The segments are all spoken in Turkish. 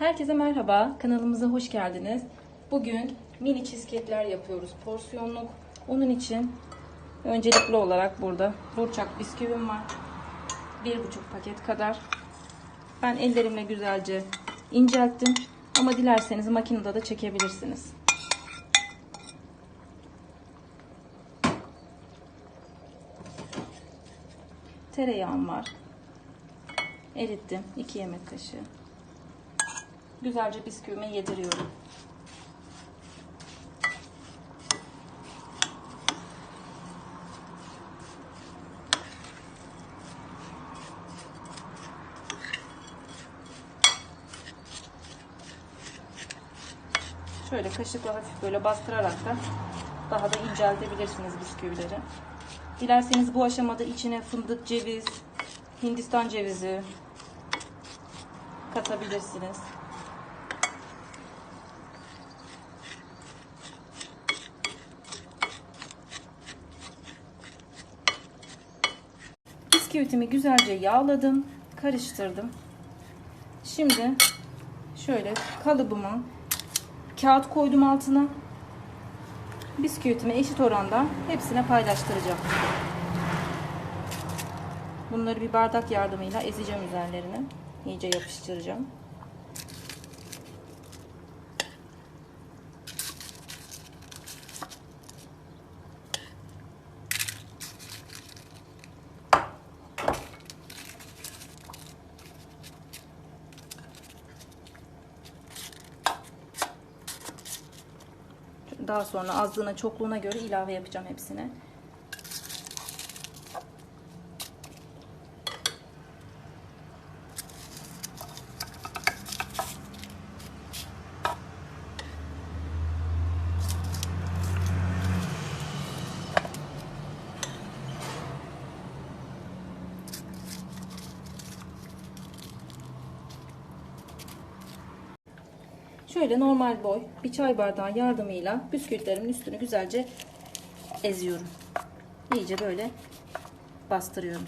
Herkese merhaba, kanalımıza hoş geldiniz. Bugün mini cheesecake'ler yapıyoruz, porsiyonluk. Onun için öncelikli olarak burada burçak bisküvim var. Bir buçuk paket kadar. Ben ellerimle güzelce incelttim. Ama dilerseniz makinede de çekebilirsiniz. Tereyağım var. Erittim. 2 yemek kaşığı. Güzelce bisküvime yediriyorum. Şöyle kaşıkla hafif böyle bastırarak da daha da inceltebilirsiniz bisküvileri. Dilerseniz bu aşamada içine fındık, ceviz, hindistan cevizi katabilirsiniz. Bisküvitimi güzelce yağladım, karıştırdım. Şimdi şöyle kalıbımı kağıt koydum altına. Bisküvitimi eşit oranda hepsine paylaştıracağım. Bunları bir bardak yardımıyla ezeceğim üzerlerine. İyice yapıştıracağım. Daha sonra azlığına çokluğuna göre ilave yapacağım hepsine. Şöyle normal boy bir çay bardağı yardımıyla bisküvitlerimin üstünü güzelce eziyorum. İyice böyle bastırıyorum.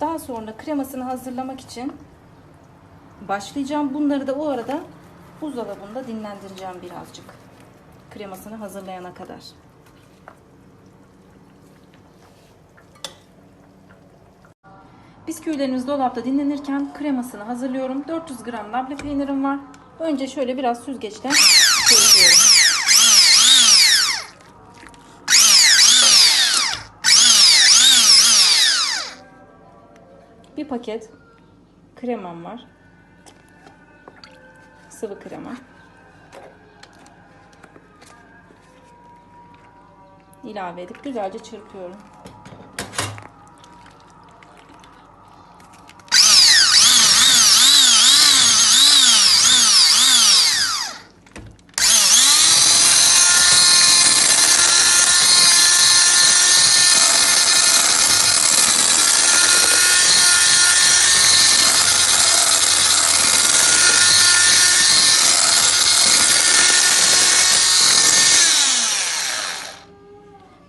Daha sonra kremasını hazırlamak için başlayacağım. Bunları da o arada buzdolabında dinlendireceğim birazcık. Kremasını hazırlayana kadar. Bisküvilerimiz dolapta dinlenirken kremasını hazırlıyorum. 400 gram labne peynirim var. Önce şöyle biraz süzgeçten Bir paket kremam var. Sıvı krema. ilave edip güzelce çırpıyorum.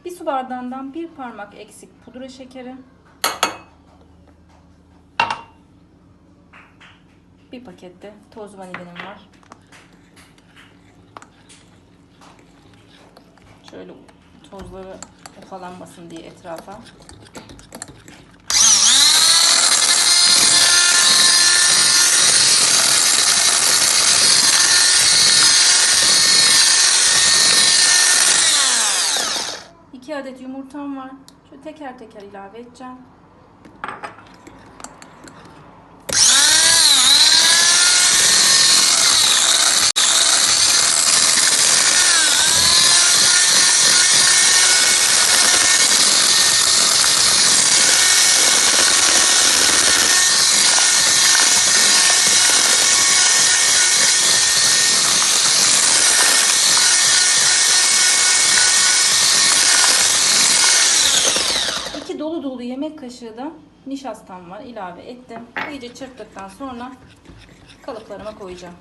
Bir su bardağından bir parmak eksik pudra şekeri. Bir pakette toz vanilim var. Şöyle tozları ufalanmasın diye etrafa. İki adet yumurtam var. Şöyle teker teker ilave edeceğim. Yemek kaşığı da nişastam var. ilave ettim. İyice çırptıktan sonra kalıplarıma koyacağım.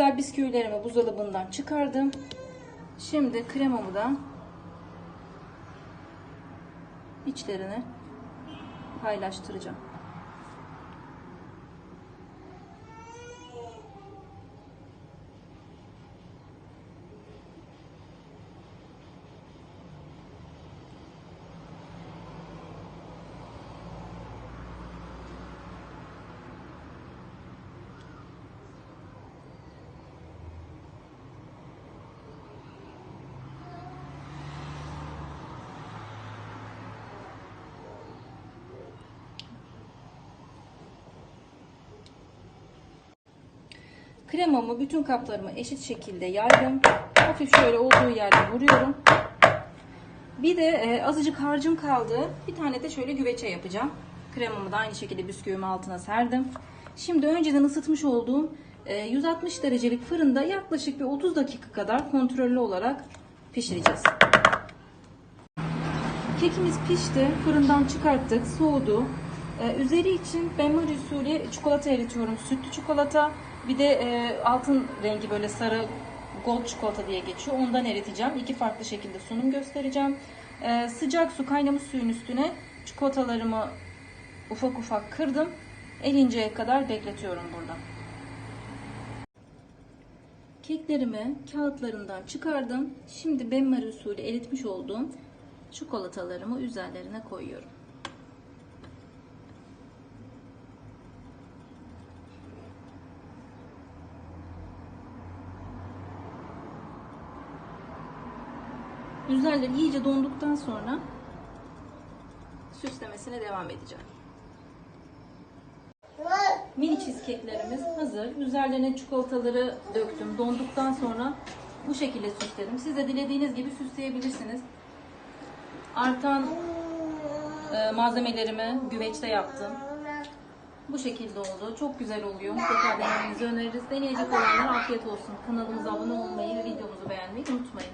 Güzel bisküvilerimi buzdolabından çıkardım. Şimdi kremamı da içlerine paylaştıracağım. Kremamı bütün kaplarıma eşit şekilde yaydım. Hafif şöyle olduğu yerde vuruyorum. Bir de e, azıcık harcım kaldı. Bir tane de şöyle güveçe yapacağım. Kremamı da aynı şekilde bisküvimi altına serdim. Şimdi önceden ısıtmış olduğum e, 160 derecelik fırında yaklaşık bir 30 dakika kadar kontrollü olarak pişireceğiz. Kekimiz pişti. Fırından çıkarttık. Soğudu. Ee, üzeri için benmari usulü çikolata eritiyorum. Sütlü çikolata. Bir de e, altın rengi böyle sarı gold çikolata diye geçiyor. Ondan eriteceğim. İki farklı şekilde sunum göstereceğim. Ee, sıcak su kaynamış suyun üstüne çikolatalarımı ufak ufak kırdım. Erinceye kadar bekletiyorum burada. Keklerimi kağıtlarından çıkardım. Şimdi benmari usulü eritmiş olduğum çikolatalarımı üzerlerine koyuyorum. Üzerleri iyice donduktan sonra süslemesine devam edeceğim. Mini cheesecake'lerimiz hazır. Üzerlerine çikolataları döktüm. Donduktan sonra bu şekilde süsledim. Siz de dilediğiniz gibi süsleyebilirsiniz. Artan e, malzemelerimi güveçte yaptım. Bu şekilde oldu. Çok güzel oluyor. Mutlaka denemenizi öneririz. Deneyecek olanlar afiyet olsun. Kanalımıza abone olmayı ve videomuzu beğenmeyi unutmayın.